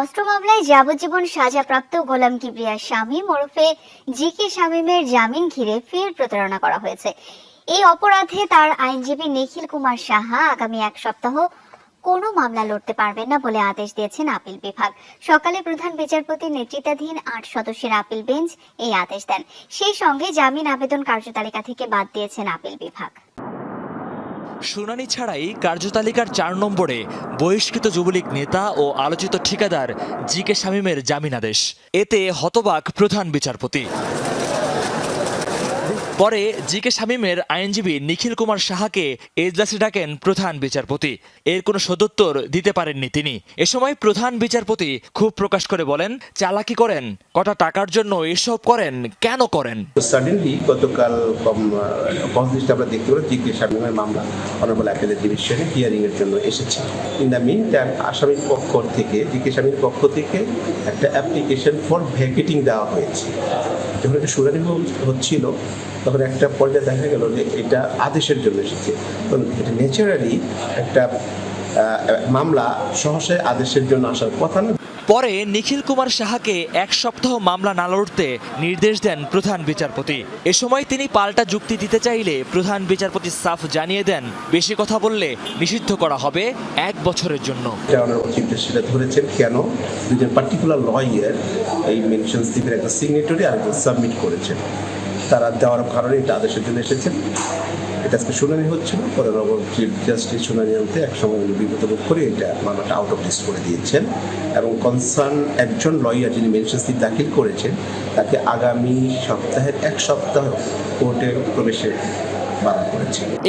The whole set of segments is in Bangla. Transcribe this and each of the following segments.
অস্ত্র মামলায় যাবজ্জীবন সাজাপ্রাপ্ত গোলাম কিবরিয়া শামীম ওরফে জি কে শামীমের জামিন ঘিরে ফের প্রতারণা করা হয়েছে। এই অপরাধে তার আইনজীবী নিখিল কুমার সাহা আগামী এক সপ্তাহ কোনো মামলা লড়তে পারবেন না বলে আদেশ দিয়েছেন আপিল বিভাগ। সকালে প্রধান বিচারপতি নেতৃত্বাধীন আট সদস্যের আপিল বেঞ্চ এই আদেশ দেন। সেই সঙ্গে জামিন আবেদন কার্যতালিকা থেকে বাদ দিয়েছেন আপিল বিভাগ। শুনানি ছাড়াই কার্যতালিকার চার নম্বরে বহিষ্কৃত যুবলীগ নেতা ও আলোচিত ঠিকাদার জি কে শামীমের জামিন আদেশ। এতে হতবাক প্রধান বিচারপতি। পরে জি কে শামীমের আইনজীবী নিখিল কুমার সাহাকে এজলাসে ডাকেন প্রধান বিচারপতি। এর কোনো সদুত্তর দিতে পারেননি তিনি। এ সময় প্রধান বিচারপতি খুব প্রকাশ করে বলেন, চালাকি করেন, কটা টাকার জন্য এসব করেন, কেন করেন? সাডেনলি গতকাল কংগ্রেসটা আমরা দেখতে পেলাম জি কে শামীমের মামলা অনারেবল অ্যাপেলের ডিভিশনে হিয়ারিং এর জন্য এসেছে। ইন দ্য মিন টাইম আসামির পক্ষ থেকে জি কে শামীর পক্ষ থেকে একটা অ্যাপ্লিকেশন ফর ভ্যাকেটিং দেওয়া হয়েছে। যখন এটা শুনানি হচ্ছিল তখন একটা পর্যায়ে দেখা গেল যে এটা আদেশের জন্য এসেছে। তখন এটা ন্যাচারালি একটা মামলা সহসায় আদেশের জন্য আসার কথা না। পরে নিখিল কুমার সাহাকে এক সপ্তাহ মামলা না লড়তে নির্দেশ দেন প্রধান বিচারপতি। এ সময় তিনি পাল্টা যুক্তি দিতে চাইলে প্রধান বিচারপতি সাফ জানিয়ে দেন বেশি কথা বললে নিষিদ্ধ করা হবে এক বছরের জন্য। সেটা ধরেছেন কেন? দুজন পার্টিকুলার লয়ার এই মেনশন স্লিপের একটা সিগনেটরি আর সাবমিট করেছেন। তারা দেওয়ার কারণে এটা আদেশের জন্য এসেছেন এটা আজকে শুনানি হচ্ছিল, পরে নগর চিফ জাস্টিস শুনানি আনতে এক সময় উনি বিগত বোধ করে এটা মামলাটা আউট অফ লিস্ট করে দিয়েছেন এবং কনসার্ন একজন লয়ার যিনি মেনশন স্লিপ দাখিল করেছেন, তাকে আগামী সপ্তাহের এক সপ্তাহ কোর্টে প্রবেশে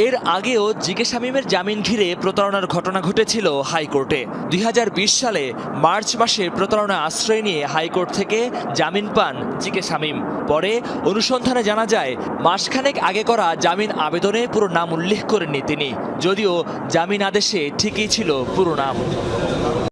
এর আগেও জিকে শামীমের জামিন ঘিরে প্রতারণার ঘটনা ঘটেছিল হাইকোর্টে। দুই হাজার বিশ সালে মার্চ মাসে প্রতারণা আশ্রয় নিয়ে হাইকোর্ট থেকে জামিন পান জিকে শামীম। পরে অনুসন্ধানে জানা যায়, মাসখানেক আগে করা জামিন আবেদনে পুরো নাম উল্লেখ করেননি তিনি। যদিও জামিন আদেশে ঠিকই ছিল পুরো নাম।